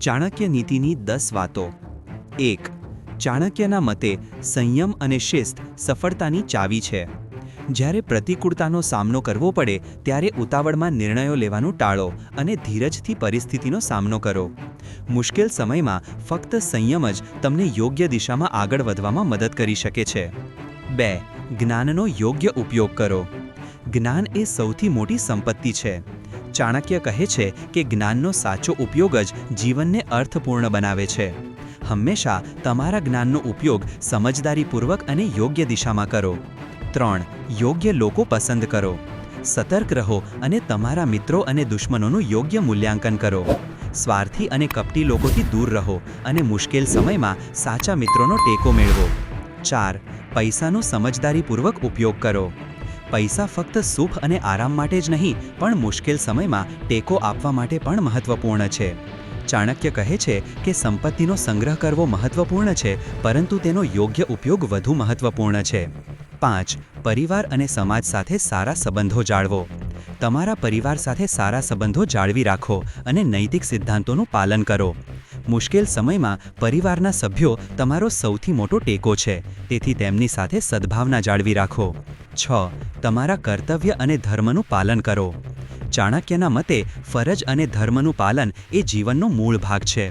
ચાણક્ય નીતિની દસ વાતો. એક, ચાણક્યના મતે સંયમ અને શિસ્ત સફળતાની ચાવી છે. જ્યારે પ્રતિકૂળતાનો સામનો કરવો પડે, ત્યારે ઉતાવળમાં નિર્ણયો લેવાનું ટાળો અને ધીરજથી પરિસ્થિતિનો સામનો કરો. મુશ્કેલ સમયમાં ફક્ત સંયમ જ તમને યોગ્ય દિશામાં આગળ વધવામાં મદદ કરી શકે છે. બે, જ્ઞાનનો યોગ્ય ઉપયોગ કરો. જ્ઞાન એ સૌથી મોટી સંપત્તિ છે. ચાણક્ય કહે છે કે જ્ઞાનનો સાચો ઉપયોગ જ જીવનને અર્થપૂર્ણ બનાવે છે. હંમેશા તમારા જ્ઞાનનો ઉપયોગ સમજદારીપૂર્વક અને યોગ્ય દિશામાં કરો. ત્રણ, યોગ્ય લોકો પસંદ કરો. સતર્ક રહો અને તમારા મિત્રો અને દુશ્મનોનું યોગ્ય મૂલ્યાંકન કરો. સ્વાર્થી અને કપટી લોકોથી દૂર રહો અને મુશ્કેલ સમયમાં સાચા મિત્રોનો ટેકો મેળવો. ચાર, પૈસાનો સમજદારીપૂર્વક ઉપયોગ કરો. પૈસા ફક્ત સુખ અને આરામ માટે જ નહીં, પણ મુશ્કેલ સમયમાં ટેકો આપવા માટે પણ મહત્વપૂર્ણ છે. ચાણક્ય કહે છે કે સંપત્તિનો સંગ્રહ કરવો મહત્વપૂર્ણ છે, પરંતુ તેનો યોગ્ય ઉપયોગ વધુ મહત્વપૂર્ણ છે. પાંચ, પરિવાર અને સમાજ સાથે સારા સંબંધો જાળવો. તમારા પરિવાર સાથે સારા સંબંધો જાળવી રાખો અને નૈતિક સિદ્ધાંતોનું પાલન કરો. મુશ્કેલ સમયમાં પરિવારના સભ્યો તમારો સૌથી મોટો ટેકો છે, તેથી તેમની સાથે સદ્ભાવના જાળવી રાખો. છ, તમારા કર્તવ્ય અને ધર્મનું પાલન કરો. ચાણક્યના મતે, ફરજ અને ધર્મનું પાલન એ જીવનનો મૂળ ભાગ છે.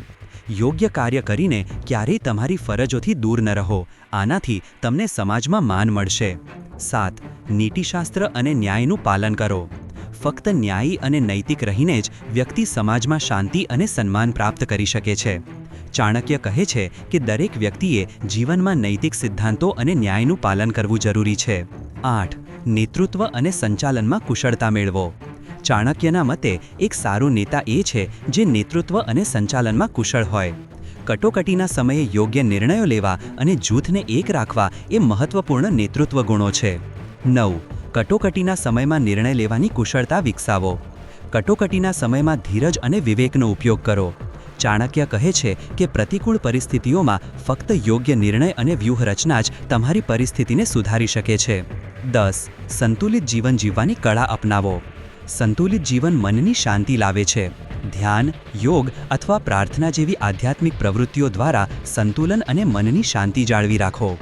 યોગ્ય કાર્ય કરીને ક્યારેય તમારી ફરજોથી દૂર ન રહો, આનાથી તમને સમાજમાં માન મળશે. સાત, નીતિશાસ્ત્ર અને ન્યાયનું પાલન કરો. ફક્ત ન્યાયી અને નૈતિક રહીને જ વ્યક્તિ સમાજમાં શાંતિ અને સન્માન પ્રાપ્ત કરી શકે છે. ચાણક્ય કહે છે કે દરેક વ્યક્તિએ જીવનમાં નૈતિક સિદ્ધાંતો અને ન્યાયનું પાલન કરવું જરૂરી છે. આઠ, નેતૃત્વ અને સંચાલનમાં કુશળતા મેળવો. ચાણક્યના મતે, એક સારો નેતા એ છે જે નેતૃત્વ અને સંચાલનમાં કુશળ હોય. કટોકટીના સમયે યોગ્ય નિર્ણયો લેવા અને જૂથને એક રાખવા એ મહત્વપૂર્ણ નેતૃત્વ ગુણો છે. નવ, કટોકટીના સમયમાં નિર્ણય લેવાની કુશળતા વિકસાવો. કટોકટીના સમયમાં ધીરજ અને વિવેકનો ઉપયોગ કરો. ચાણક્ય કહે છે કે પ્રતિકૂળ પરિસ્થિતિઓમાં ફક્ત યોગ્ય નિર્ણય અને વ્યૂહરચના જ તમારી પરિસ્થિતિને સુધારી શકે છે. દસ, સંતુલિત જીવન જીવવાની કળા અપનાવો. સંતુલિત જીવન મનની શાંતિ લાવે છે. ધ્યાન, યોગ અથવા પ્રાર્થના જેવી આધ્યાત્મિક પ્રવૃત્તિઓ દ્વારા સંતુલન અને મનની શાંતિ જાળવી રાખો.